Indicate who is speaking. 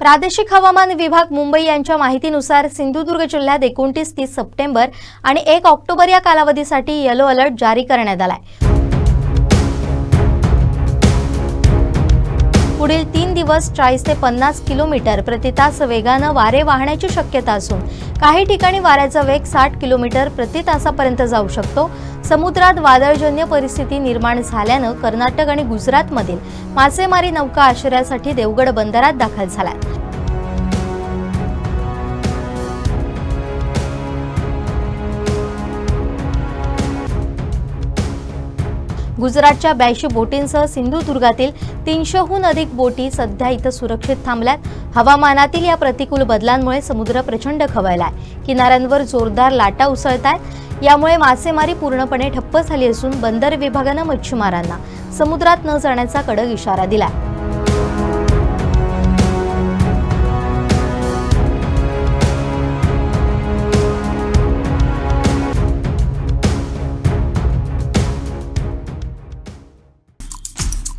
Speaker 1: प्रादेशिक हवामान विभाग मुंबई यांच्या माहितीनुसार सिंधुदुर्ग जिल्ह्यात एकोणतीस तीस सप्टेंबर आणि एक ऑक्टोबर या कालावधीसाठी येलो अलर्ट जारी करण्यात आलाय. पुढील तीन दिवस चाळीस ते पन्नास किलोमीटर प्रति तास वेगानं वारे वाहण्याची शक्यता असून काही ठिकाणी वाऱ्याचा वेग साठ किलोमीटर प्रति तासापर्यंत जाऊ शकतो. समुद्रात वादळजन्य परिस्थिती निर्माण झाल्यानं कर्नाटक आणि गुजरातमधील मासेमारी नौका आश्रयासाठी देवगड बंदरात दाखल झाल्या. गुजरातच्या ब्याऐंशी बोटींसह सिंधुदुर्गातील तीनशेहून अधिक बोटी सध्या इथं सुरक्षित थांबल्यात. हवामानातील या प्रतिकूल बदलांमुळे समुद्र प्रचंड खवळलाय. किनाऱ्यांवर जोरदार लाटा उसळत आहेत यामुळे मासेमारी पूर्णपणे ठप्प झाली असून बंदर विभागानं मच्छीमारांना समुद्रात न जाण्याचा कडक इशारा दिला